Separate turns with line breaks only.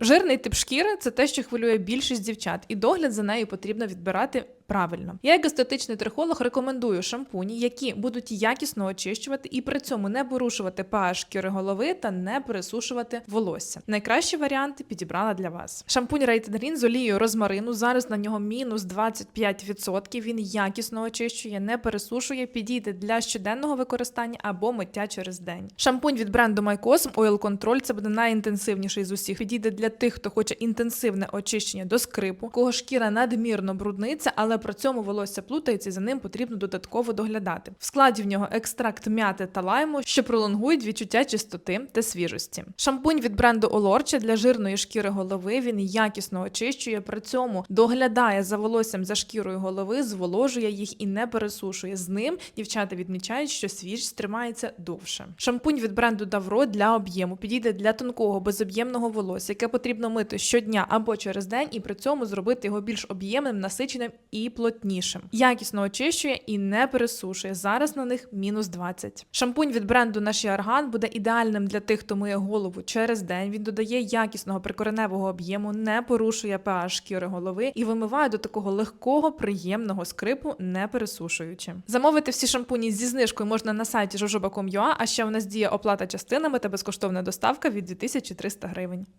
Жирний тип шкіри це те, що хвилює більшість дівчат, і догляд за нею потрібно відбирати правильно. Я, як естетичний трихолог, рекомендую шампуні, які будуть якісно очищувати і при цьому не порушувати pH шкіри голови та не пересушувати волосся. Найкращі варіанти підібрала для вас. Шампунь Rate Green з олією розмарину. Зараз на нього мінус 25%. Він якісно очищує, не пересушує, підійде для щоденного використання або миття через день. Шампунь від бренду MyCosm Oil Control це буде найінтенсивніший з усіх. Підійде для тих, хто хоче інтенсивне очищення до скрипу, кого шкіра надмірно брудниться, але при цьому волосся плутається і за ним потрібно додатково доглядати. В складі в нього екстракт м'яти та лайму, що пролонгують відчуття чистоти та свіжості. Шампунь від бренду Olorche для жирної шкіри голови. Він якісно очищує, при цьому доглядає за волоссям за шкірою голови, зволожує їх і не пересушує. З ним дівчата відмічають, що свіжість тримається довше. Шампунь від бренду Davro для об'єму підійде для тонкого безоб'ємного волосся, яке потрібно мити щодня або через день, і при цьому зробити його більш об'ємним, насиченим плотнішим. Якісно очищує і не пересушує. Зараз на них мінус 20. Шампунь від бренду Наші Арган буде ідеальним для тих, хто миє голову через день. Він додає якісного прикореневого об'єму, не порушує pH шкіри голови і вимиває до такого легкого, приємного скрипу, не пересушуючи. Замовити всі шампуні зі знижкою можна на сайті jojoba.com.ua, а ще у нас діє оплата частинами та безкоштовна доставка від 2300 гривень.